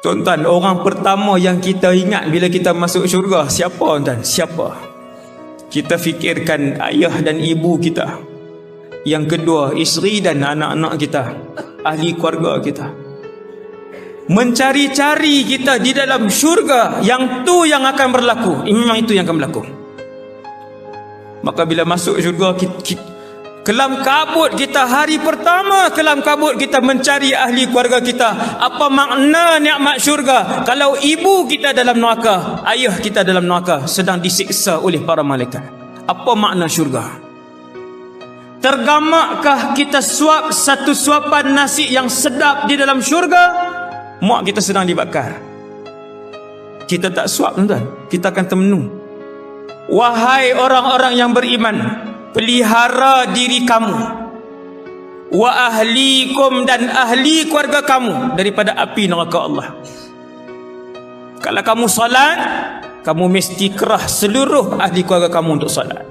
Tuan-tuan, orang pertama yang kita ingat bila kita masuk syurga siapa tuan? Siapa? Kita fikirkan ayah dan ibu kita. Yang kedua, isteri dan anak-anak kita, ahli keluarga kita. Mencari-cari kita di dalam syurga yang tu yang akan berlaku. Memang itu yang akan berlaku. Maka bila masuk syurga kita Kelam kabut kita hari pertama Kelam kabut kita mencari ahli keluarga kita. Apa makna nikmat syurga? Kalau ibu kita dalam neraka Ayah kita dalam neraka Sedang disiksa oleh para malaikat. Apa makna syurga? Tergamakkah kita suap satu suapan nasi yang sedap di dalam syurga? Mak kita sedang dibakar. Kita tak suap tuan. Kita akan termenung. Wahai orang-orang yang beriman pelihara diri kamu. Wa ahlikum dan ahli keluarga kamu daripada api neraka Allah. Kalau kamu salat kamu mesti kerah seluruh ahli keluarga kamu untuk salat